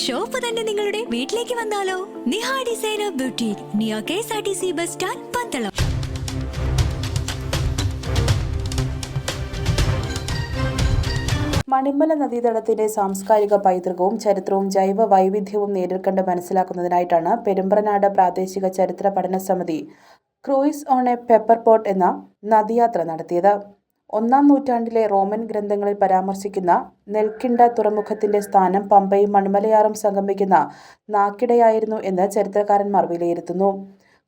Shop തന്നെ നിങ്ങളുടെ വീട്ടിലേക്ക് വന്നാലോ? നിഹ ഡിസൈനർ ബ്യൂട്ടി നിയ K S R T C bus stand Pandalam. Manimala നദീതടത്തിന്റെ സാംസ്കാരിക പൈതൃകവും ചരിത്രവും ജൈവ വൈവിധ്യവും നേരിൽ മനസ്സിലാക്കുന്നതിനായിട്ടാണ് പെരുമ്പ്രനാട് പ്രാദേശിക ചരിത്ര പഠന സമിതി cruise on a pepper pot എന്ന നദിയാത്ര നടത്തിയത്. ഒന്നാം നൂറ്റാണ്ടിലെ റോമൻ ഗ്രന്ഥങ്ങളിൽ പരാമർശിക്കുന്ന നെൽക്കിണ്ട തുറമുഖത്തിന്റെ സ്ഥാനം പമ്പയും മൺമലയാറും സംഗമിക്കുന്ന നാക്കിടയായിരുന്നു എന്ന് ചരിത്രകാരന്മാർ വിലയിരുത്തുന്നു.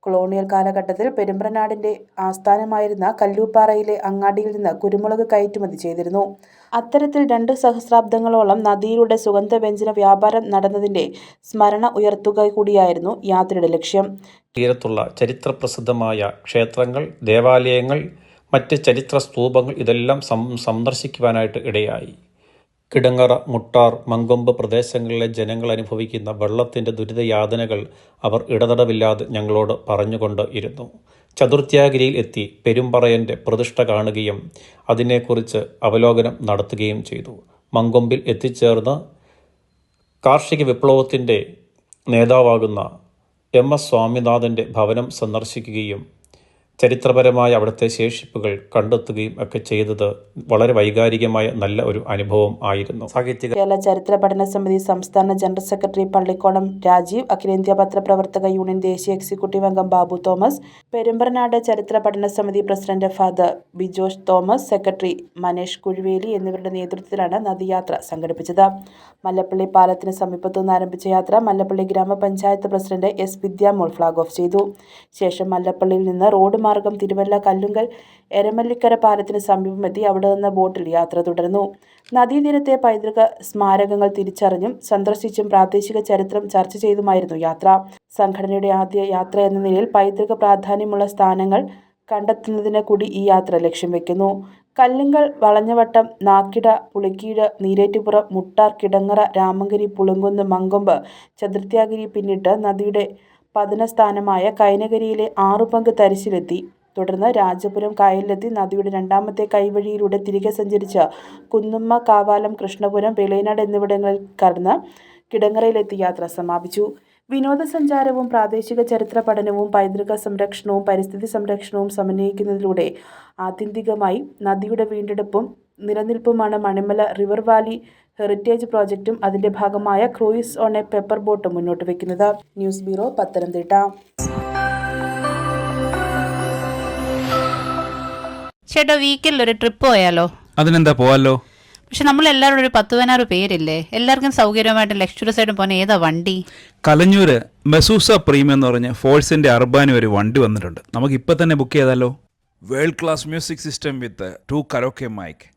കൊളോണിയൽ കാലഘട്ടത്തിൽ പെരുമ്പ്രനാടിന്റെ ആസ്ഥാനമായിരുന്ന കല്ലൂപ്പാറയിലെ അങ്ങാടിയിൽ നിന്ന് കുരുമുളക് കയറ്റുമതി ചെയ്തിരുന്നു. അത്തരത്തിൽ രണ്ട് സഹസ്രാബ്ദങ്ങളോളം നദിയിലൂടെ സുഗന്ധവ്യഞ്ജന വ്യാപാരം നടന്നതിന്റെ സ്മരണ ഉയർത്തുക കൂടിയായിരുന്നു യാത്രയുടെ ലക്ഷ്യം. തീരത്തുള്ള ചരിത്രപ്രസിദ്ധമായ ക്ഷേത്രങ്ങൾ ദേവാലയങ്ങൾ മറ്റ് ചരിത്ര സ്തൂപങ്ങൾ ഇതെല്ലാം സന്ദർശിക്കുവാനായിട്ട് ഇടയായി. കിടങ്ങറ മുട്ടാർ മങ്കൊമ്പ് പ്രദേശങ്ങളിലെ ജനങ്ങൾ അനുഭവിക്കുന്ന വെള്ളത്തിന്റെ ദുരിതയാതനകൾ അവർ ഇടതടവില്ലാതെ ഞങ്ങളോട് പറഞ്ഞുകൊണ്ട് ഇരുന്നു. ചതുർത്യാഗിരിയിൽ എത്തി പെരുമ്പറയന്റെ പ്രതിഷ്ഠ കാണുകയും അതിനെക്കുറിച്ച് അവലോകനം നടത്തുകയും ചെയ്തു. മങ്കൊമ്പിൽ എത്തിച്ചേർന്ന് കാർഷിക വിപ്ലവത്തിന്റെ നേതാവാകുന്ന എം എസ് സ്വാമിനാഥന്റെ ഭവനം സന്ദർശിക്കുകയും ചരിത്രപരമായ അവിടുത്തെ ശേഷിപ്പുകൾ കണ്ടെത്തുകയും ഒക്കെ ചെയ്തത് വളരെ വൈകാരികമായ നല്ല ഒരു അനുഭവം ആയിരുന്നു. സാഹിത്യ കേരള ചരിത്ര പഠന സമിതി സംസ്ഥാന ജനറൽ സെക്രട്ടറി പള്ളിക്കോണം രാജീവ് അഖിലേന്ത്യാ പത്രപ്രവർത്തക യൂണിയൻ ദേശീയ എക്സിക്യൂട്ടീവ് അംഗം ബാബു തോമസ് പെരുമ്പറനാട് ചരിത്ര പഠന സമിതി president father Bijosh Thomas secretary Manesh Kuzhuveli എന്നിവരുടെ നേതൃത്വത്തിലാണ് നദിയാത്ര സംഘടിപ്പിച്ചത്. മല്ലപ്പള്ളി പാലത്തിന് സമീപത്തു നിന്ന് ആരംഭിച്ച യാത്ര മല്ലപ്പള്ളി ഗ്രാമപഞ്ചായത്ത് president S Vidyamol flag off ചെയ്തു. ശേഷം മല്ലപ്പള്ളിയിൽ നിന്ന് റോഡ് മാർഗം തിരുവല്ല കല്ലുങ്കൽ എരമല്ലിക്കര പാലത്തിന് സമീപമെത്തി അവിടെ നിന്ന് ബോട്ടിൽ യാത്ര തുടരുന്നു നദീതീരത്തെ പൈതൃക സ്മാരകങ്ങൾ തിരിച്ചറിഞ്ഞും സന്ദർശിച്ചും പ്രാദേശിക ചരിത്രം ചർച്ച ചെയ്തുമായിരുന്നു യാത്ര. സംഘടനയുടെ ആദ്യ യാത്ര എന്ന നിലയിൽ പൈതൃക പ്രാധാന്യമുള്ള സ്ഥാനങ്ങൾ കണ്ടെത്തുന്നതിന് കൂടി ഈ യാത്ര ലക്ഷ്യം വെക്കുന്നു. കല്ലുങ്കൽ വളഞ്ഞവട്ടം നാക്കിട പുളിക്കീട് നീരേറ്റുപുറം മുട്ടാർ കിടങ്ങറ രാമങ്കരി പുളുങ്കുന്ന് മങ്കൊമ്പ് ചതുർത്യാഗിരി പിന്നിട്ട് നദിയുടെ പതനസ്ഥാനമായ കൈനകരിയിലെ ആറുപങ്ക് തരിശിലെത്തി. തുടർന്ന് രാജപുരം കായലിലെത്തി നദിയുടെ രണ്ടാമത്തെ കൈവഴിയിലൂടെ തിരികെ സഞ്ചരിച്ച കുന്നുമ്മ കാവാലം കൃഷ്ണപുരം വെളിയനാട് എന്നിവിടങ്ങളിൽ കടന്ന് കിടങ്ങറയിലെത്തി യാത്ര സമാപിച്ചു. വിനോദസഞ്ചാരവും പ്രാദേശിക ചരിത്ര പഠനവും പൈതൃക സംരക്ഷണവും പരിസ്ഥിതി സംരക്ഷണവും സമന്വയിക്കുന്നതിലൂടെ ആത്യന്തികമായി നദിയുടെ വീണ്ടെടുപ്പും നിലനിൽപ്പുമാണ് മണിമല റിവർ വാലി ഹെറിറ്റേജ് പ്രോജക്റ്റും അതിന്റെ ഭാഗമായ ക്രൂയിസ് ഓൺ എ പെപ്പർ ബോട്ടും മുന്നോട്ട് വയ്ക്കുന്നത് ന്യൂസ് ബ്യൂറോ പത്തനംതിട്ട. ചേട്ടാ വീക്കിൽ ഒരു ട്രിപ്പ് പോയാലോ? അതിനെന്താ പോവാലോ? പക്ഷെ നമ്മൾ എല്ലാവരും ഒരു പത്ത് പതിനാറ് പേരില്ലേ? എല്ലാവർക്കും സൗകര്യമായിട്ട് ലക്ഷറീസ് ആയിട്ട് പോകുന്ന ഏതാ വണ്ടി? കലഞ്ഞൂര് മെസൂസ പ്രീമിയം എന്ന് പറഞ്ഞ ഫോഴ്സിന്റെ അർബാനി ഒരു വണ്ടി വന്നിട്ടുണ്ട്. നമുക്ക് ഇപ്പൊ തന്നെ ബുക്ക് ചെയ്താലോ world class music system with two karaoke mic